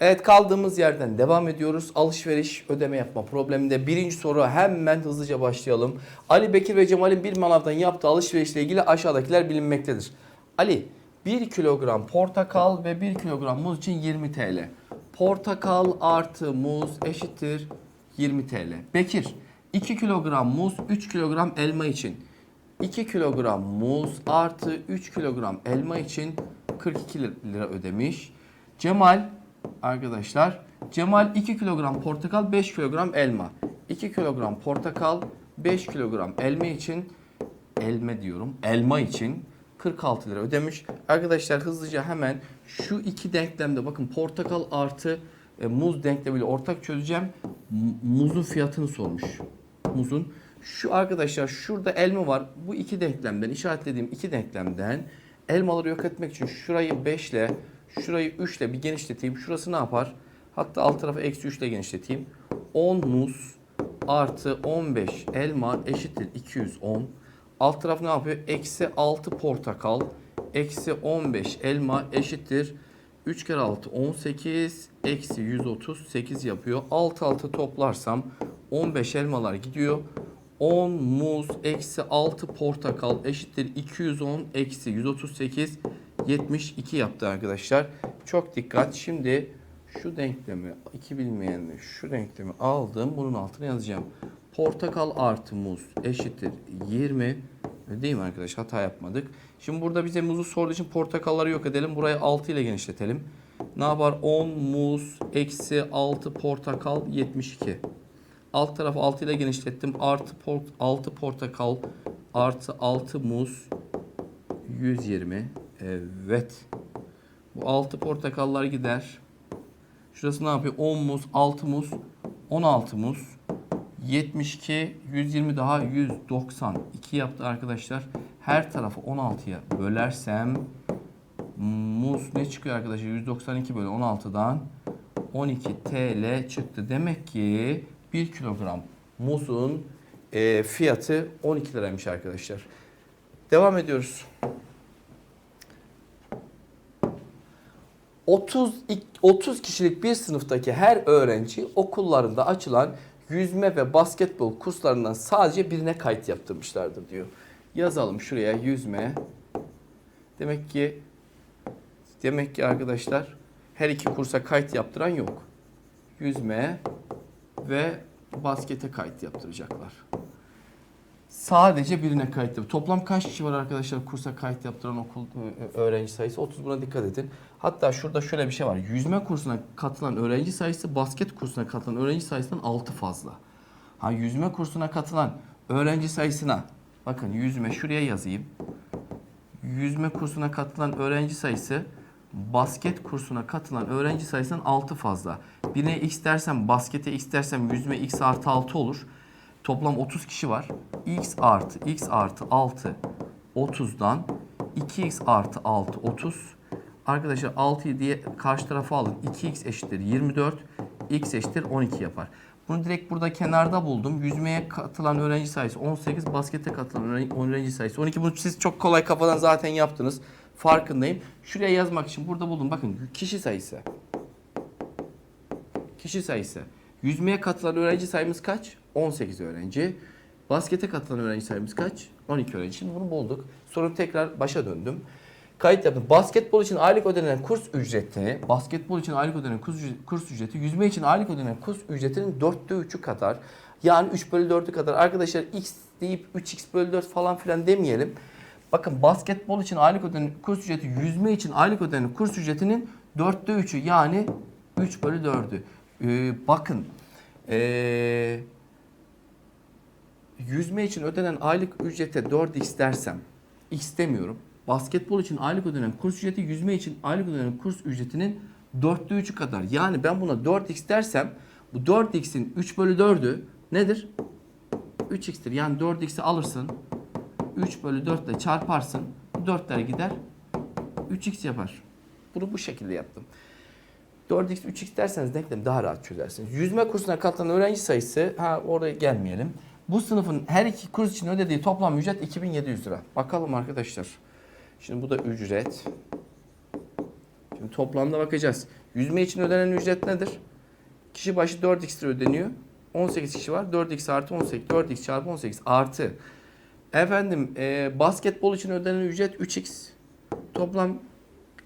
Evet kaldığımız yerden devam ediyoruz. Alışveriş ödeme yapma probleminde birinci soru hemen hızlıca başlayalım. Ali Bekir ve Cemal'in bir manavdan yaptığı alışverişle ilgili aşağıdakiler bilinmektedir. Ali 1 kilogram portakal ve 1 kilogram muz için 20 TL. Portakal artı muz eşittir 20 TL. Bekir 2 kilogram muz 3 kilogram elma için 2 kilogram muz artı 3 kilogram elma için 42 lira ödemiş. Cemal arkadaşlar Cemal 2 kilogram portakal 5 kilogram elma. 2 kilogram portakal 5 kilogram elma için elma diyorum elma için 46 lira ödemiş. Arkadaşlar hızlıca hemen şu iki denklemde bakın portakal artı e, muz denklemiyle ortak çözeceğim. Muzun fiyatını sormuş. Muzun. Şu arkadaşlar şurada elma var. Bu iki denklemden işaretlediğim iki denklemden elmaları yok etmek için şurayı 5 ile şurayı 3 ile bir genişleteyim. Şurası ne yapar? Hatta alt tarafı eksi 3 ile genişleteyim. 10 muz artı 15 elma eşittir 210. Alt taraf ne yapıyor? Eksi 6 portakal eksi 15 elma eşittir 3 kere 6 18 eksi 138 yapıyor. Alt altı toplarsam 15 elmalar gidiyor. 10 muz eksi 6 portakal eşittir 210 eksi 138 72 yaptı arkadaşlar. Çok dikkat. Şimdi şu denklemi iki bilmeyenle şu denklemi aldım. Bunun altına yazacağım. Portakal artı muz eşittir 20. Değil mi arkadaş? Hata yapmadık. Şimdi burada bize muzu sorduğu için portakalları yok edelim. Burayı 6 ile genişletelim. Ne yapar? 10 muz eksi 6 portakal 72. Alt tarafı 6 ile genişlettim. Artı port, 6 portakal artı 6 muz 120. Evet. Bu 6 portakallar gider. Şurası ne yapıyor? 10 muz, 6 muz, 16 muz. 72, 120 daha 192 yaptı arkadaşlar. Her tarafı 16'ya bölersem muz ne çıkıyor arkadaşlar? 192 bölü 16'dan 12 TL çıktı. Demek ki 1 kilogram muzun e, fiyatı 12 liraymış arkadaşlar. Devam ediyoruz. 30 30 kişilik bir sınıftaki her öğrenci okullarında açılan yüzme ve basketbol kurslarından sadece birine kayıt yaptırmışlardır diyor. Yazalım şuraya yüzme. Demek ki demek ki arkadaşlar her iki kursa kayıt yaptıran yok. Yüzme ve baskete kayıt yaptıracaklar. Sadece birine kayıt yap. Toplam kaç kişi var arkadaşlar kursa kayıt yaptıran okul e, öğrenci sayısı? 30 buna dikkat edin. Hatta şurada şöyle bir şey var. Yüzme kursuna katılan öğrenci sayısı basket kursuna katılan öğrenci sayısından 6 fazla. Ha yüzme kursuna katılan öğrenci sayısına bakın yüzme şuraya yazayım. Yüzme kursuna katılan öğrenci sayısı basket kursuna katılan öğrenci sayısından 6 fazla. Birine x dersem baskete x dersem yüzme x artı 6 olur. Toplam 30 kişi var. x artı x artı 6 30'dan 2x artı 6 30. Arkadaşlar 6'yı diye karşı tarafa alın. 2x eşittir 24. x eşittir 12 yapar. Bunu direkt burada kenarda buldum. Yüzmeye katılan öğrenci sayısı 18. Baskete katılan öğrenci, sayısı 12. Bunu siz çok kolay kafadan zaten yaptınız. Farkındayım. Şuraya yazmak için burada buldum. Bakın kişi sayısı. Kişi sayısı. Yüzmeye katılan öğrenci sayımız kaç? 18 öğrenci. Baskete katılan öğrenci sayımız kaç? 12 öğrenci. Şimdi bunu bulduk. Sonra tekrar başa döndüm. Kayıt yaptım. Basketbol için aylık ödenen kurs ücreti, basketbol için aylık ödenen kurs, kurs ücreti, yüzme için aylık ödenen kurs ücretinin 4'te 3'ü kadar. Yani 3 bölü 4'ü kadar. Arkadaşlar x deyip 3x bölü 4 falan filan demeyelim. Bakın basketbol için aylık ödenen kurs ücreti, yüzme için aylık ödenen kurs ücretinin 4'te 3'ü yani 3 bölü 4'ü. Ee, bakın ee, yüzme için ödenen aylık ücrete 4x dersem x demiyorum. Basketbol için aylık ödenen kurs ücreti yüzme için aylık ödenen kurs ücretinin 4'te 3'ü kadar. Yani ben buna 4x dersem bu 4x'in 3 bölü 4'ü nedir? 3x'tir. Yani 4x'i alırsın. 3 bölü 4 ile çarparsın. 4'ler gider. 3x yapar. Bunu bu şekilde yaptım. 4x 3x derseniz denklemi daha rahat çözersiniz. Yüzme kursuna katılan öğrenci sayısı ha oraya gelmeyelim. Bu sınıfın her iki kurs için ödediği toplam ücret 2700 lira. Bakalım arkadaşlar. Şimdi bu da ücret. Şimdi toplamda bakacağız. Yüzme için ödenen ücret nedir? Kişi başı 4x lira ödeniyor. 18 kişi var. 4x artı 18. 4x çarpı 18 artı. Efendim e, basketbol için ödenen ücret 3x. Toplam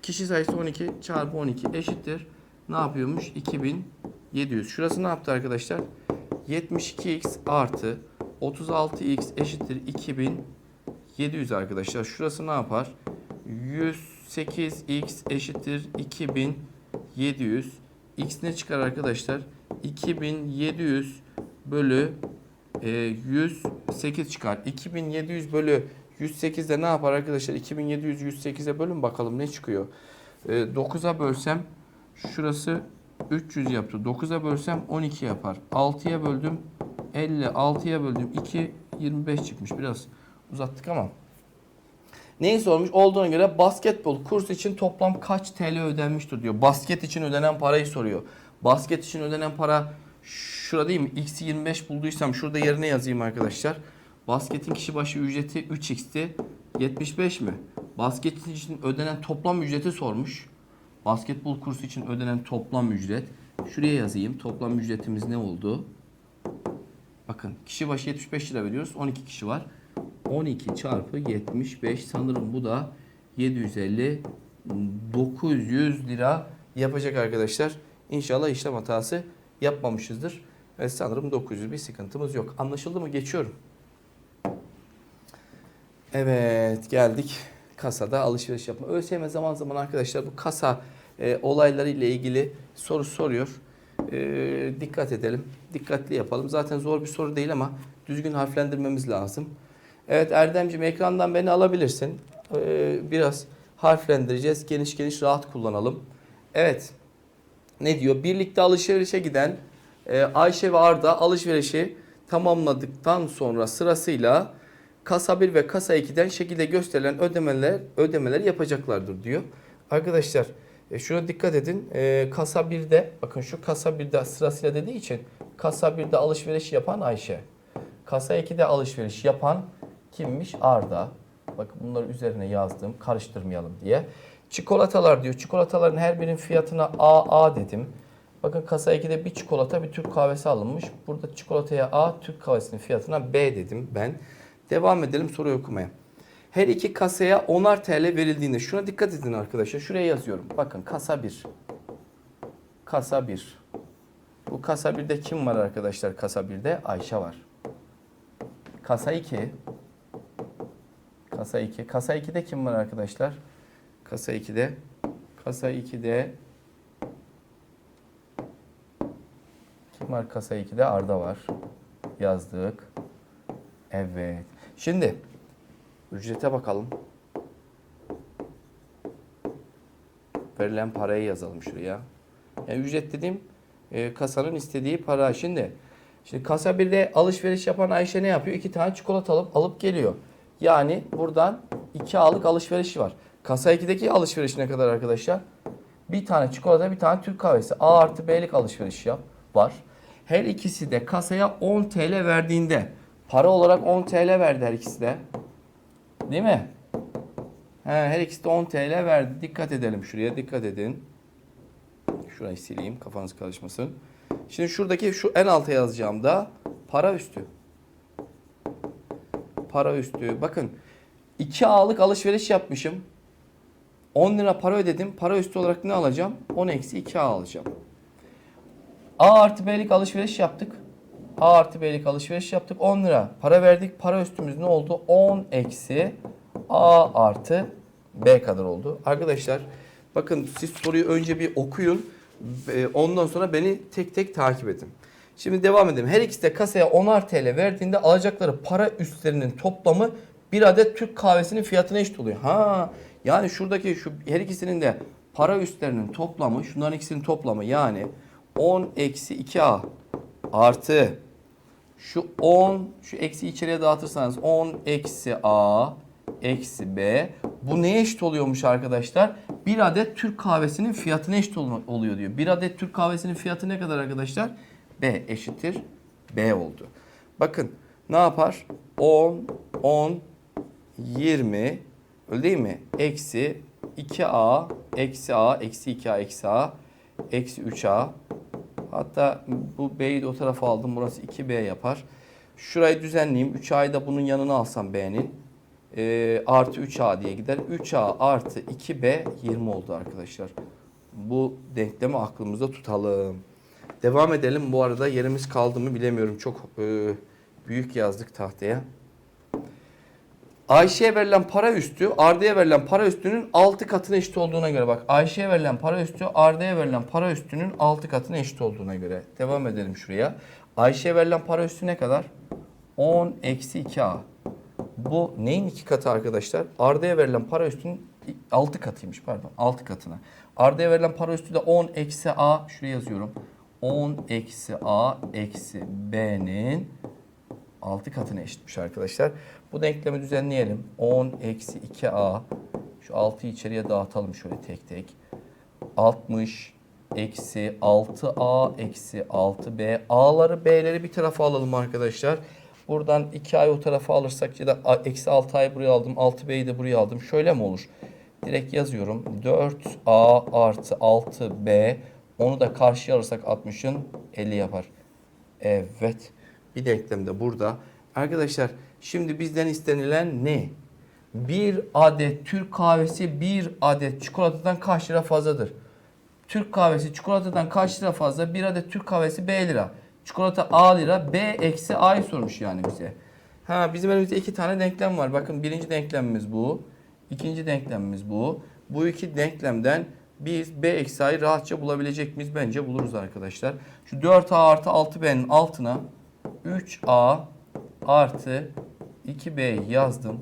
kişi sayısı 12 çarpı 12 eşittir. Ne yapıyormuş? 2700. Şurası ne yaptı arkadaşlar? 72x artı 36x eşittir 2700 arkadaşlar. Şurası ne yapar? 108x eşittir 2700. X ne çıkar arkadaşlar? 2700 bölü e, 108 çıkar. 2700 bölü 108 de ne yapar arkadaşlar? 2700 108'e bölün bakalım ne çıkıyor? E, 9'a bölsem şurası 300 yaptı. 9'a bölsem 12 yapar. 6'ya böldüm 50. 6'ya böldüm 2 25 çıkmış. Biraz uzattık ama. Neyi sormuş? Olduğuna göre basketbol kursu için toplam kaç TL ödenmiştir diyor. Basket için ödenen parayı soruyor. Basket için ödenen para şurada değil mi? X'i 25 bulduysam şurada yerine yazayım arkadaşlar. Basketin kişi başı ücreti 3x'ti. 75 mi? Basket için ödenen toplam ücreti sormuş. Basketbol kursu için ödenen toplam ücret. Şuraya yazayım. Toplam ücretimiz ne oldu? Bakın kişi başı 75 lira veriyoruz. 12 kişi var. 12 çarpı 75 sanırım bu da 750 900 lira yapacak arkadaşlar. İnşallah işlem hatası yapmamışızdır. Ve sanırım 900 bir sıkıntımız yok. Anlaşıldı mı? Geçiyorum. Evet geldik kasada alışveriş yapma. ÖSYM zaman zaman arkadaşlar bu kasa e, olayları ile ilgili soru soruyor. E, dikkat edelim. Dikkatli yapalım. Zaten zor bir soru değil ama düzgün harflendirmemiz lazım. Evet Erdemciğim ekrandan beni alabilirsin. E, biraz harflendireceğiz. Geniş geniş rahat kullanalım. Evet. Ne diyor? Birlikte alışverişe giden e, Ayşe ve Arda alışverişi tamamladıktan sonra sırasıyla kasa 1 ve kasa 2'den şekilde gösterilen ödemeler ödemeler yapacaklardır diyor. Arkadaşlar e, şuna dikkat edin. E, kasa 1'de bakın şu kasa 1'de sırasıyla dediği için kasa 1'de alışveriş yapan Ayşe. Kasa 2'de alışveriş yapan kimmiş? Arda. Bakın bunları üzerine yazdım karıştırmayalım diye. Çikolatalar diyor. Çikolataların her birinin fiyatına AA dedim. Bakın kasa 2'de bir çikolata bir Türk kahvesi alınmış. Burada çikolataya A, Türk kahvesinin fiyatına B dedim ben. Devam edelim soruyu okumaya. Her iki kasaya 10'ar TL verildiğinde şuna dikkat edin arkadaşlar. Şuraya yazıyorum. Bakın kasa 1. Kasa 1. Bu kasa 1'de kim var arkadaşlar? Kasa 1'de Ayşe var. Kasa 2. Kasa 2. Kasa 2'de kim var arkadaşlar? Kasa 2'de. Kasa 2'de kim var kasa 2'de? Arda var. Yazdık. Evet. Şimdi ücrete bakalım. Verilen parayı yazalım şuraya. Yani ücret dediğim e, kasanın istediği para. Şimdi şimdi kasa 1'de alışveriş yapan Ayşe ne yapıyor? İki tane çikolata alıp alıp geliyor. Yani buradan 2 A'lık alışverişi var. Kasa 2'deki alışveriş ne kadar arkadaşlar? Bir tane çikolata, bir tane Türk kahvesi. A artı B'lik alışveriş yap var. Her ikisi de kasaya 10 TL verdiğinde para olarak 10 TL verdi her ikisi de. Değil mi? He, her ikisi de 10 TL verdi. Dikkat edelim şuraya. Dikkat edin. Şurayı sileyim kafanız karışmasın. Şimdi şuradaki şu en alta yazacağımda para üstü. Para üstü. Bakın 2 A'lık alışveriş yapmışım. 10 lira para ödedim. Para üstü olarak ne alacağım? 10 eksi 2 A alacağım. A artı B'lik alışveriş yaptık. A artı B'lik alışveriş yaptık. 10 lira para verdik. Para üstümüz ne oldu? 10 eksi A artı B kadar oldu. Arkadaşlar bakın siz soruyu önce bir okuyun. Ondan sonra beni tek tek takip edin. Şimdi devam edelim. Her ikisi de kasaya 10'ar TL verdiğinde alacakları para üstlerinin toplamı bir adet Türk kahvesinin fiyatına eşit oluyor. Ha yani şuradaki şu her ikisinin de para üstlerinin toplamı şunların ikisinin toplamı yani 10 eksi 2A artı şu 10 şu eksi içeriye dağıtırsanız 10 eksi A eksi B bu neye eşit oluyormuş arkadaşlar? Bir adet Türk kahvesinin fiyatına eşit ol- oluyor diyor. Bir adet Türk kahvesinin fiyatı ne kadar arkadaşlar? B eşittir B oldu. Bakın ne yapar? 10, 10, 20 öyle değil mi? Eksi 2A eksi A eksi 2A eksi A eksi 3A. Hatta bu B'yi de o tarafa aldım. Burası 2B yapar. Şurayı düzenleyeyim. 3A'yı da bunun yanına alsam B'nin. Ee, artı 3A diye gider. 3A artı 2B 20 oldu arkadaşlar. Bu denklemi aklımızda tutalım. Devam edelim. Bu arada yerimiz kaldı mı bilemiyorum. Çok e, büyük yazdık tahtaya. Ayşe'ye verilen para üstü Arda'ya verilen para üstünün 6 katına eşit olduğuna göre bak Ayşe'ye verilen para üstü Arda'ya verilen para üstünün 6 katına eşit olduğuna göre devam edelim şuraya. Ayşe'ye verilen para üstü ne kadar? 10 eksi 2A. Bu neyin iki katı arkadaşlar? Arda'ya verilen para üstünün 6 katıymış pardon 6 katına. Arda'ya verilen para üstü de 10 eksi A şuraya yazıyorum. 10 eksi A eksi B'nin 6 katına eşitmiş arkadaşlar. Bu denklemi düzenleyelim. 10 eksi 2a. Şu 6'yı içeriye dağıtalım şöyle tek tek. 60 eksi 6a eksi 6b. A'ları b'leri bir tarafa alalım arkadaşlar. Buradan 2a'yı o tarafa alırsak ya da eksi 6a'yı buraya aldım. 6b'yi de buraya aldım. Şöyle mi olur? Direkt yazıyorum. 4a artı 6b. Onu da karşıya alırsak 60'ın 50 yapar. Evet. Bir de burada. Arkadaşlar şimdi bizden istenilen ne? Bir adet Türk kahvesi bir adet çikolatadan kaç lira fazladır? Türk kahvesi çikolatadan kaç lira fazla? Bir adet Türk kahvesi B lira. Çikolata A lira. B eksi A'yı sormuş yani bize. Ha bizim elimizde iki tane denklem var. Bakın birinci denklemimiz bu. İkinci denklemimiz bu. Bu iki denklemden biz B eksi A'yı rahatça bulabilecek miyiz? Bence buluruz arkadaşlar. Şu 4A artı 6B'nin altına 3A artı 2B yazdım.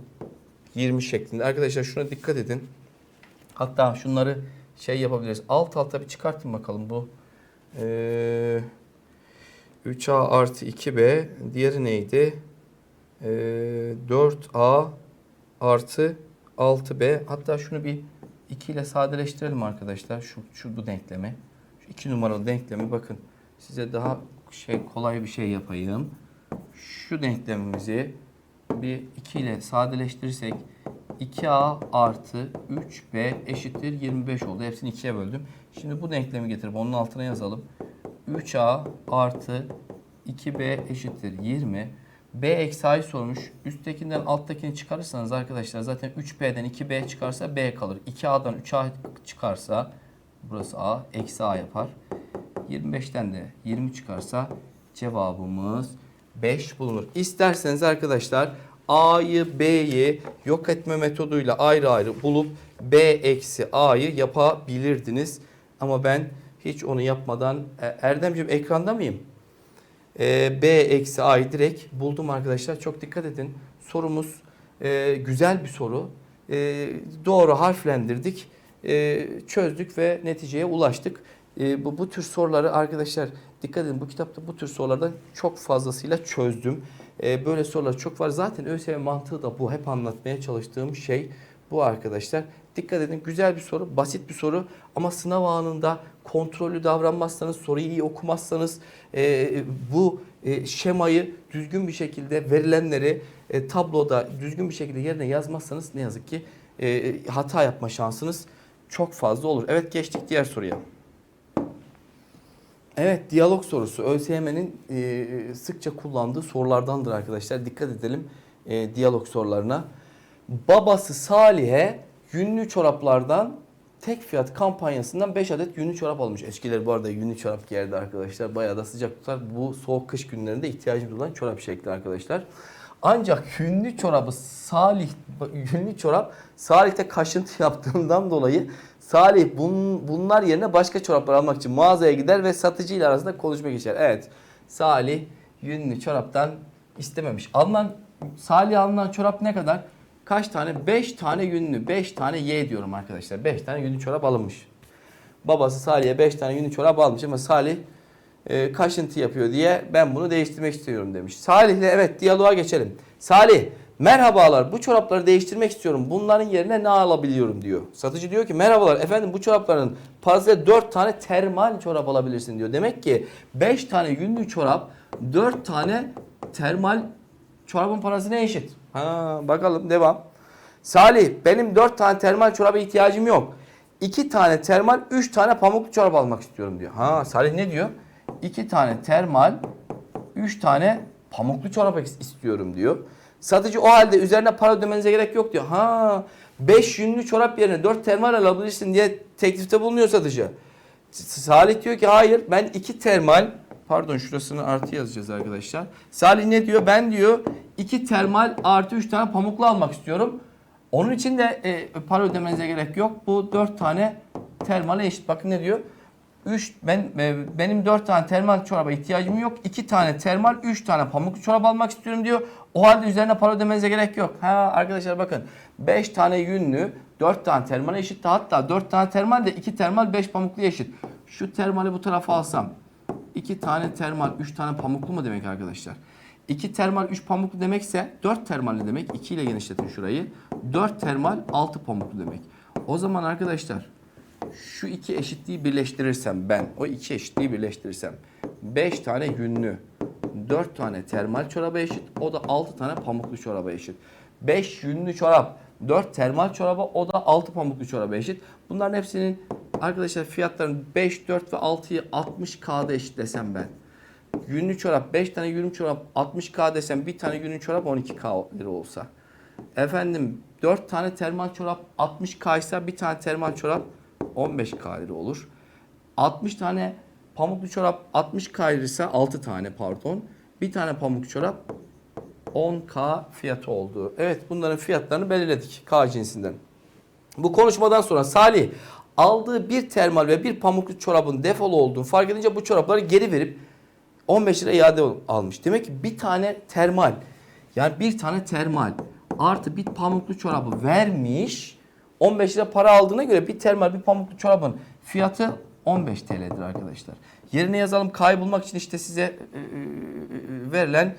20 şeklinde. Arkadaşlar şuna dikkat edin. Hatta şunları şey yapabiliriz. Alt alta bir çıkartın bakalım bu. Ee, 3A artı 2B. Diğeri neydi? Ee, 4A artı 6B. Hatta şunu bir 2 ile sadeleştirelim arkadaşlar. Şu, şu bu denklemi. Şu 2 numaralı denklemi bakın. Size daha şey kolay bir şey yapayım. Şu denklemimizi bir 2 ile sadeleştirirsek 2a artı 3b eşittir 25 oldu. Hepsini 2'ye böldüm. Şimdi bu denklemi getirip onun altına yazalım. 3a artı 2b eşittir 20. b eksi a'yı sormuş. Üsttekinden alttakini çıkarırsanız arkadaşlar zaten 3b'den 2b çıkarsa b kalır. 2a'dan 3a çıkarsa burası a eksi a yapar. 25'ten de 20 çıkarsa cevabımız 5 bulunur. İsterseniz arkadaşlar A'yı B'yi yok etme metoduyla ayrı ayrı bulup B eksi A'yı yapabilirdiniz. Ama ben hiç onu yapmadan E, Erdemciğim ekranda mıyım? E, B eksi A'yı direkt buldum arkadaşlar. Çok dikkat edin. Sorumuz e, güzel bir soru. E, doğru harflendirdik. E, çözdük ve neticeye ulaştık. E, bu, bu tür soruları arkadaşlar dikkat edin bu kitapta bu tür sorulardan çok fazlasıyla çözdüm. E, böyle sorular çok var. Zaten ÖSYM mantığı da bu. Hep anlatmaya çalıştığım şey bu arkadaşlar. Dikkat edin güzel bir soru, basit bir soru ama sınav anında kontrollü davranmazsanız, soruyu iyi okumazsanız e, bu e, şemayı düzgün bir şekilde verilenleri e, tabloda düzgün bir şekilde yerine yazmazsanız ne yazık ki e, hata yapma şansınız çok fazla olur. Evet geçtik diğer soruya. Evet diyalog sorusu ÖSYM'nin e, sıkça kullandığı sorulardandır arkadaşlar. Dikkat edelim e, diyalog sorularına. Babası Salih'e yünlü çoraplardan tek fiyat kampanyasından 5 adet yünlü çorap almış. Eskiler bu arada yünlü çorap giyerdi arkadaşlar. Bayağı da sıcak tutar. Bu soğuk kış günlerinde ihtiyacımız olan çorap şekli arkadaşlar. Ancak yünlü çorabı Salih, yünlü çorap Salih'te kaşıntı yaptığından dolayı Salih bun, bunlar yerine başka çoraplar almak için mağazaya gider ve satıcıyla arasında konuşma geçer. Evet Salih yünlü çoraptan istememiş. Alınan Salih alınan çorap ne kadar? Kaç tane? 5 tane yünlü. 5 tane Y diyorum arkadaşlar. 5 tane yünlü çorap alınmış. Babası Salih'e 5 tane yünlü çorap almış ama Salih e, kaşıntı yapıyor diye ben bunu değiştirmek istiyorum demiş. Salih'le evet diyaloğa geçelim. Salih merhabalar bu çorapları değiştirmek istiyorum. Bunların yerine ne alabiliyorum diyor. Satıcı diyor ki merhabalar efendim bu çorapların parasıyla 4 tane termal çorap alabilirsin diyor. Demek ki 5 tane yünlü çorap 4 tane termal çorabın parası ne eşit? Ha, bakalım devam. Salih benim 4 tane termal çoraba ihtiyacım yok. 2 tane termal 3 tane pamuklu çorap almak istiyorum diyor. Ha Salih ne diyor? 2 tane termal 3 tane pamuklu çorap is- istiyorum diyor. Satıcı o halde üzerine para ödemenize gerek yok diyor. Ha 5 yünlü çorap yerine 4 termal alabilirsin diye teklifte bulunuyor satıcı. Salih diyor ki hayır ben 2 termal pardon şurasını artı yazacağız arkadaşlar. Salih ne diyor? Ben diyor 2 termal artı 3 tane pamuklu almak istiyorum. Onun için de e, para ödemenize gerek yok. Bu 4 tane termale eşit. Bakın ne diyor? 3 ben e, benim 4 tane termal çoraba ihtiyacım yok. 2 tane termal, 3 tane pamuklu çorap almak istiyorum diyor. O halde üzerine para ödemenize gerek yok. Ha arkadaşlar bakın 5 tane yünlü, 4 tane termal eşit. Hatta 4 tane termal de 2 termal 5 pamuklu eşit. Şu termali bu tarafa alsam 2 tane termal, 3 tane pamuklu mu demek arkadaşlar? 2 termal 3 pamuklu demekse 4 termal ne demek? 2 ile genişletin şurayı. 4 termal 6 pamuklu demek. O zaman arkadaşlar şu iki eşitliği birleştirirsem ben o iki eşitliği birleştirirsem 5 tane yünlü 4 tane termal çoraba eşit o da 6 tane pamuklu çoraba eşit. 5 yünlü çorap 4 termal çoraba o da 6 pamuklu çoraba eşit. Bunların hepsinin arkadaşlar fiyatlarını 5, 4 ve 6'yı 60K'da eşitlesem ben. Yünlü çorap 5 tane yünlü çorap 60K desem bir tane yünlü çorap 12K lira olsa. Efendim 4 tane termal çorap 60K ise bir tane termal çorap 15K lira olur. 60 tane pamuklu çorap 60K lira ise 6 tane pardon. Bir tane pamuk çorap 10K fiyatı oldu. Evet bunların fiyatlarını belirledik K cinsinden. Bu konuşmadan sonra Salih aldığı bir termal ve bir pamuklu çorabın defolu olduğunu fark edince bu çorapları geri verip 15 lira iade almış. Demek ki bir tane termal yani bir tane termal artı bir pamuklu çorabı vermiş. 15 lira para aldığına göre bir termal bir pamuklu çorabın fiyatı 15 TL'dir arkadaşlar. Yerine yazalım kaybolmak için işte size e, e, verilen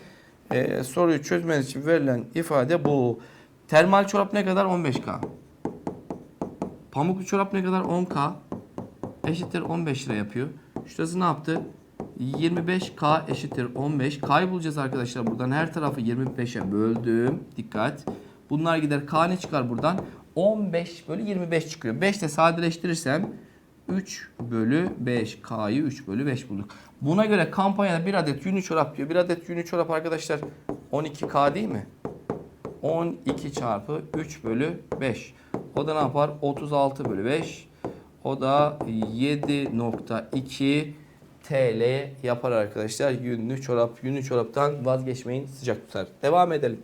e, soruyu çözmeniz için verilen ifade bu. Termal çorap ne kadar? 15K. Pamuklu çorap ne kadar? 10K. Eşittir 15 lira yapıyor. Şurası ne yaptı? 25K eşittir 15. K'yı bulacağız arkadaşlar buradan. Her tarafı 25'e böldüm. Dikkat. Bunlar gider. K ne çıkar buradan? 15 bölü 25 çıkıyor. 5 de sadeleştirirsem 3 bölü 5. K'yı 3 bölü 5 bulduk. Buna göre kampanyada bir adet yünlü çorap diyor. Bir adet yünlü çorap arkadaşlar 12K değil mi? 12 çarpı 3 bölü 5. O da ne yapar? 36 bölü 5. O da 7.2 TL yapar arkadaşlar. Yünlü çorap. Yünlü çoraptan vazgeçmeyin sıcak tutar. Devam edelim.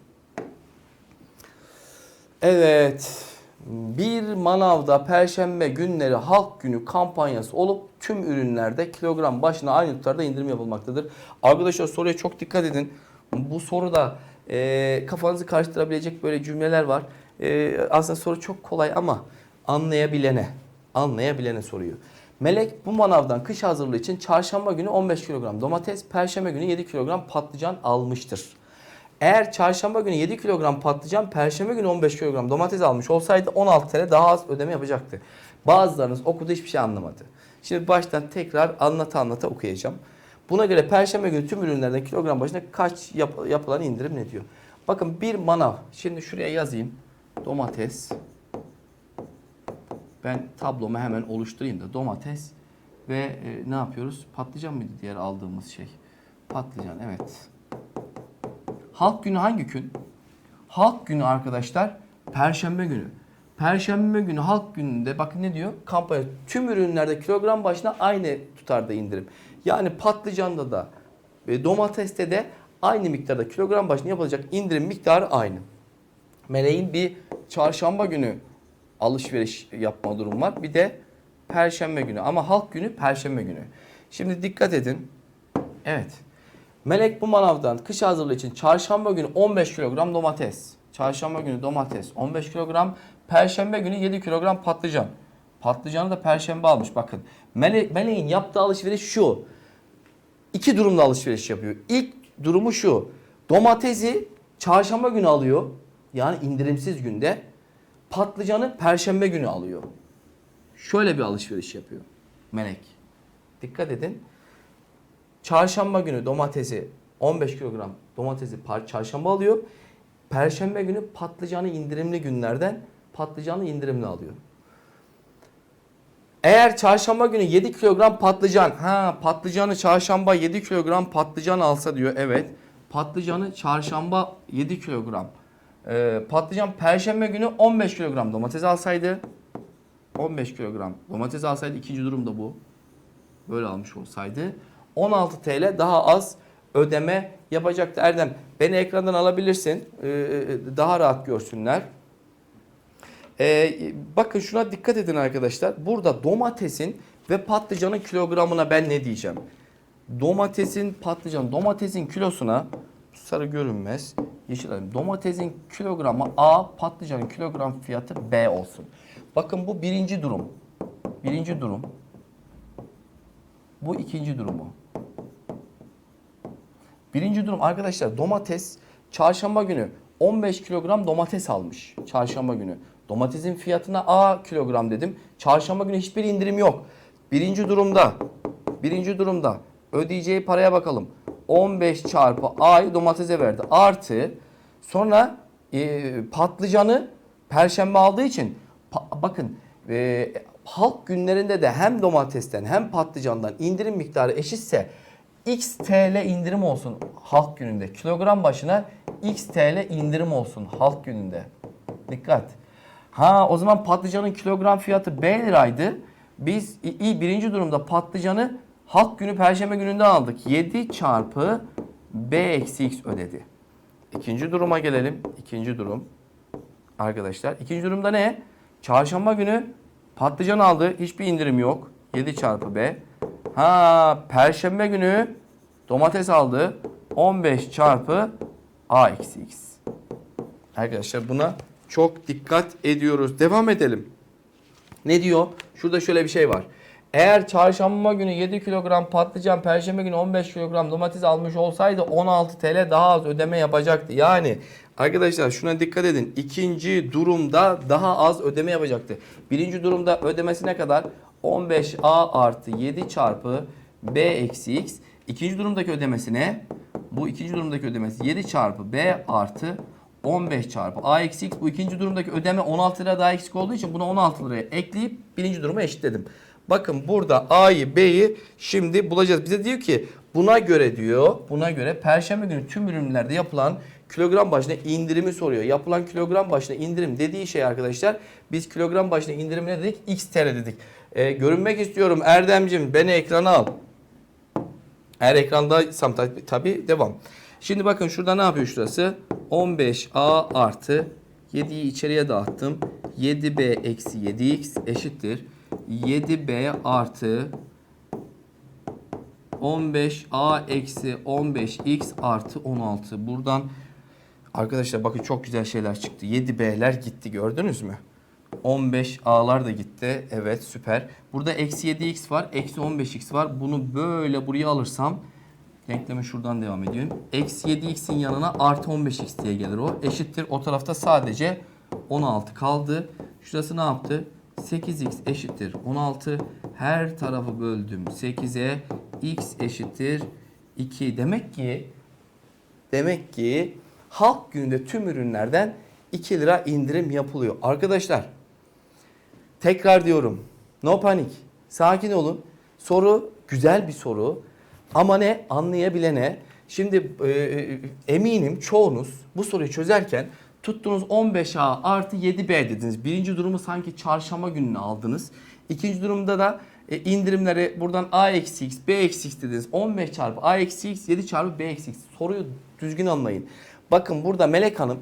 Evet. Bir manavda perşembe günleri halk günü kampanyası olup tüm ürünlerde kilogram başına aynı tutarda indirim yapılmaktadır. Arkadaşlar soruya çok dikkat edin. Bu soruda e, kafanızı karıştırabilecek böyle cümleler var. E, aslında soru çok kolay ama anlayabilene, anlayabilene soruyu. Melek bu manavdan kış hazırlığı için çarşamba günü 15 kilogram domates, perşembe günü 7 kilogram patlıcan almıştır. Eğer çarşamba günü 7 kilogram patlıcan, perşembe günü 15 kilogram domates almış olsaydı 16 TL daha az ödeme yapacaktı. Bazılarınız okudu hiçbir şey anlamadı. Şimdi baştan tekrar anlata anlata okuyacağım. Buna göre perşembe günü tüm ürünlerden kilogram başına kaç yap- yapılan indirim ne diyor? Bakın bir manav. Şimdi şuraya yazayım. Domates. Ben tablomu hemen oluşturayım da domates ve e, ne yapıyoruz? Patlıcan mıydı diğer aldığımız şey? Patlıcan evet. Halk günü hangi gün? Halk günü arkadaşlar Perşembe günü. Perşembe günü halk gününde bakın ne diyor? Kampanya tüm ürünlerde kilogram başına aynı tutarda indirim. Yani patlıcanda da ve domateste de aynı miktarda kilogram başına yapılacak indirim miktarı aynı. Meleğin bir çarşamba günü alışveriş yapma durum var. Bir de perşembe günü ama halk günü perşembe günü. Şimdi dikkat edin. Evet. Melek bu manavdan kış hazırlığı için çarşamba günü 15 kilogram domates. Çarşamba günü domates 15 kilogram. Perşembe günü 7 kilogram patlıcan. Patlıcanı da perşembe almış bakın. Mele, Meleğin yaptığı alışveriş şu. İki durumda alışveriş yapıyor. İlk durumu şu. Domatesi çarşamba günü alıyor. Yani indirimsiz günde. Patlıcanı perşembe günü alıyor. Şöyle bir alışveriş yapıyor Melek. Dikkat edin. Çarşamba günü domatesi 15 kilogram domatesi çarşamba alıyor. Perşembe günü patlıcanı indirimli günlerden patlıcanı indirimli alıyor. Eğer çarşamba günü 7 kilogram patlıcan, ha patlıcanı çarşamba 7 kilogram patlıcan alsa diyor. Evet. Patlıcanı çarşamba 7 kilogram. Ee, patlıcan perşembe günü 15 kilogram domates alsaydı 15 kilogram domates alsaydı ikinci durum da bu. Böyle almış olsaydı 16 TL daha az ödeme yapacaktı Erdem. Beni ekrandan alabilirsin. Ee, daha rahat görsünler. Ee, bakın şuna dikkat edin arkadaşlar. Burada domatesin ve patlıcanın kilogramına ben ne diyeceğim? Domatesin patlıcan domatesin kilosuna sarı görünmez. Yeşil alayım. Domatesin kilogramı A, patlıcanın kilogram fiyatı B olsun. Bakın bu birinci durum. Birinci durum. Bu ikinci durumu. Birinci durum arkadaşlar domates çarşamba günü 15 kilogram domates almış. Çarşamba günü. Domatesin fiyatına A kilogram dedim. Çarşamba günü hiçbir indirim yok. Birinci durumda birinci durumda ödeyeceği paraya bakalım. 15 çarpı A'yı domatese verdi. Artı sonra e, patlıcanı perşembe aldığı için bakın e, halk günlerinde de hem domatesten hem patlıcandan indirim miktarı eşitse X TL indirim olsun halk gününde. Kilogram başına X TL indirim olsun halk gününde. Dikkat. Ha o zaman patlıcanın kilogram fiyatı B liraydı. Biz i- birinci durumda patlıcanı halk günü perşembe gününde aldık. 7 çarpı B eksi X ödedi. İkinci duruma gelelim. İkinci durum. Arkadaşlar ikinci durumda ne? Çarşamba günü patlıcan aldı. Hiçbir indirim yok. 7 çarpı B. Ha perşembe günü domates aldı. 15 çarpı A eksi X. Arkadaşlar buna çok dikkat ediyoruz. Devam edelim. Ne diyor? Şurada şöyle bir şey var. Eğer çarşamba günü 7 kilogram patlıcan, perşembe günü 15 kilogram domates almış olsaydı 16 TL daha az ödeme yapacaktı. Yani arkadaşlar şuna dikkat edin. İkinci durumda daha az ödeme yapacaktı. Birinci durumda ödemesi ne kadar? 15A artı 7 çarpı B eksi X. İkinci durumdaki ödemesi ne? Bu ikinci durumdaki ödemesi 7 çarpı B artı 15 çarpı A eksi X. Bu ikinci durumdaki ödeme 16 lira daha eksik olduğu için bunu 16 liraya ekleyip birinci duruma eşitledim. Bakın burada A'yı B'yi şimdi bulacağız. Bize diyor ki buna göre diyor buna göre perşembe günü tüm ürünlerde yapılan kilogram başına indirimi soruyor. Yapılan kilogram başına indirim dediği şey arkadaşlar biz kilogram başına indirim ne dedik? X TL dedik. Ee, görünmek istiyorum Erdemcim beni ekrana al. Eğer ekrandaysam tabi, tabi devam. Şimdi bakın şurada ne yapıyor şurası? 15A artı 7'yi içeriye dağıttım. 7B eksi 7X eşittir. 7B artı 15A eksi 15X artı 16. Buradan arkadaşlar bakın çok güzel şeyler çıktı. 7B'ler gitti gördünüz mü? 15 A'lar da gitti. Evet süper. Burada eksi 7x var. Eksi 15x var. Bunu böyle buraya alırsam denkleme şuradan devam ediyorum. Eksi 7x'in yanına artı 15x diye gelir o. Eşittir. O tarafta sadece 16 kaldı. Şurası ne yaptı? 8x eşittir 16. Her tarafı böldüm 8'e. x eşittir 2. Demek ki Demek ki halk gününde tüm ürünlerden 2 lira indirim yapılıyor. Arkadaşlar tekrar diyorum. No panik. Sakin olun. Soru güzel bir soru. Ama ne anlayabilene. Şimdi e, e, eminim çoğunuz bu soruyu çözerken tuttunuz 15A artı 7B dediniz. Birinci durumu sanki çarşamba gününe aldınız. İkinci durumda da e, indirimleri buradan A eksi X, B eksi X dediniz. 15 çarpı A eksi X, 7 çarpı B eksi X. Soruyu düzgün anlayın. Bakın burada Melek Hanım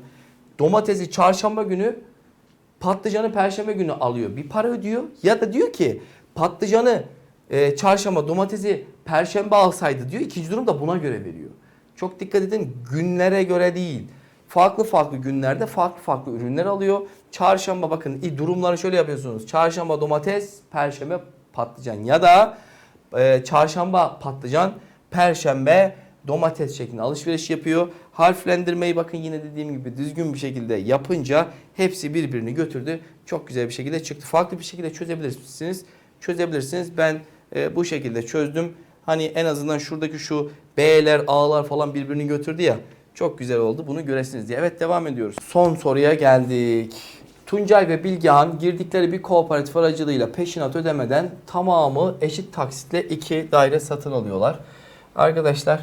domatesi çarşamba günü patlıcanı perşembe günü alıyor. Bir para ödüyor. Ya da diyor ki patlıcanı e, çarşamba domatesi perşembe alsaydı diyor. İkinci durum da buna göre veriyor. Çok dikkat edin günlere göre değil. Farklı farklı günlerde farklı farklı ürünler alıyor. Çarşamba bakın durumları şöyle yapıyorsunuz. Çarşamba domates, perşembe patlıcan ya da e, çarşamba patlıcan, perşembe domates şeklinde alışveriş yapıyor. Harflendirmeyi bakın yine dediğim gibi düzgün bir şekilde yapınca hepsi birbirini götürdü. Çok güzel bir şekilde çıktı. Farklı bir şekilde çözebilirsiniz. Çözebilirsiniz. Ben e, bu şekilde çözdüm. Hani en azından şuradaki şu B'ler, A'lar falan birbirini götürdü ya. Çok güzel oldu. Bunu göresiniz diye. Evet devam ediyoruz. Son soruya geldik. Tuncay ve Bilgehan girdikleri bir kooperatif aracılığıyla peşinat ödemeden tamamı eşit taksitle iki daire satın alıyorlar. Arkadaşlar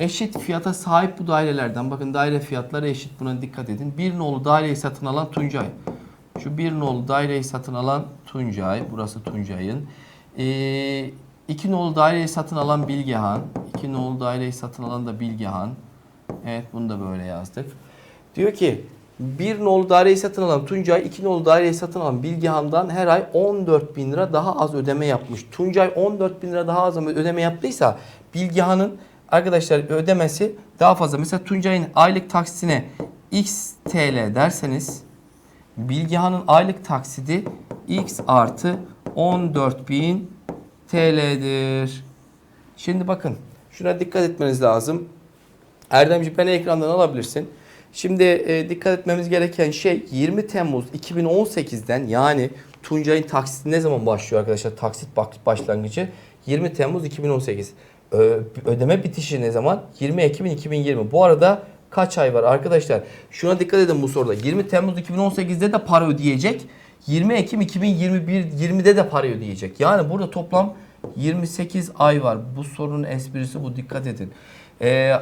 eşit fiyata sahip bu dairelerden bakın daire fiyatları eşit buna dikkat edin. Bir nolu daireyi satın alan Tuncay. Şu bir nolu daireyi satın alan Tuncay. Burası Tuncay'ın. Ee, iki nolu daireyi satın alan Bilgehan. iki nolu daireyi satın alan da Bilgehan. Evet bunu da böyle yazdık. Diyor ki bir nolu daireyi satın alan Tuncay, iki nolu daireyi satın alan Bilgehan'dan her ay 14 bin lira daha az ödeme yapmış. Tuncay 14 bin lira daha az ödeme yaptıysa Bilgehan'ın arkadaşlar ödemesi daha fazla. Mesela Tuncay'ın aylık taksine x TL derseniz Bilgehan'ın aylık taksidi x artı 14.000 TL'dir. Şimdi bakın şuna dikkat etmeniz lazım. Erdemci beni ekrandan alabilirsin. Şimdi e, dikkat etmemiz gereken şey 20 Temmuz 2018'den yani Tuncay'ın taksiti ne zaman başlıyor arkadaşlar? Taksit başlangıcı 20 Temmuz 2018. Ödeme bitişi ne zaman? 20 Ekim 2020. Bu arada kaç ay var arkadaşlar? Şuna dikkat edin bu soruda. 20 Temmuz 2018'de de para ödeyecek. 20 Ekim 2021 20'de de para ödeyecek. Yani burada toplam 28 ay var. Bu sorunun esprisi bu. Dikkat edin. Ee,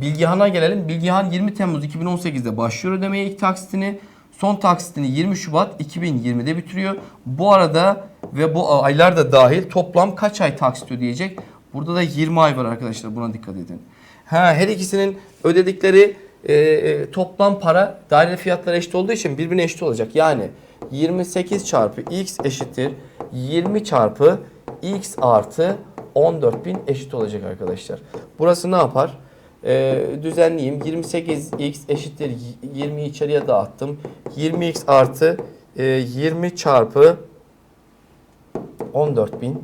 Bilgihan'a gelelim. Bilgihan 20 Temmuz 2018'de başlıyor ödemeye ilk taksitini. Son taksitini 20 Şubat 2020'de bitiriyor. Bu arada ve bu aylar da dahil toplam kaç ay taksit ödeyecek? Burada da 20 ay var arkadaşlar. Buna dikkat edin. Ha, her ikisinin ödedikleri e, e, toplam para daire fiyatları eşit olduğu için birbirine eşit olacak. Yani 28 çarpı x eşittir 20 çarpı x artı 14.000 eşit olacak arkadaşlar. Burası ne yapar? Ee, düzenleyeyim. 28x eşittir 20 içeriye dağıttım. 20x artı e, 20 çarpı 14.000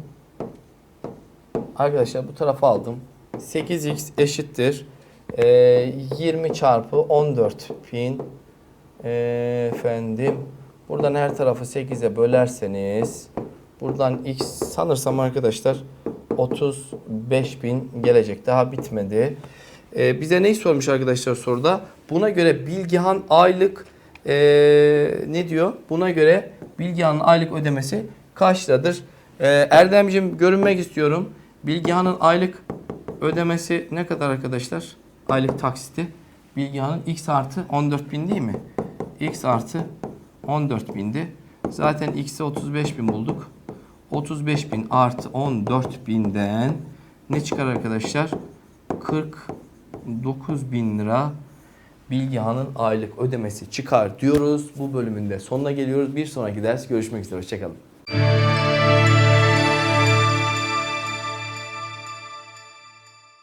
Arkadaşlar bu tarafa aldım. 8x eşittir e, 20 çarpı 14.000 e, efendim buradan her tarafı 8'e bölerseniz buradan x sanırsam arkadaşlar 35.000 gelecek. Daha bitmedi. E, bize neyi sormuş arkadaşlar soruda? Buna göre Bilgihan aylık e, ne diyor? Buna göre Bilgihan'ın aylık ödemesi kaç liradır? E, Erdemciğim görünmek istiyorum. Bilgihan'ın aylık ödemesi ne kadar arkadaşlar? Aylık taksiti. Bilgihan'ın x artı 14.000 değil mi? x artı 14.000'di. Zaten x'i 35.000 bulduk. 35.000 artı 14.000'den ne çıkar arkadaşlar? 49.000 lira Bilgihan'ın aylık ödemesi çıkar diyoruz. Bu bölümün de sonuna geliyoruz. Bir sonraki ders görüşmek üzere. Hoşçakalın.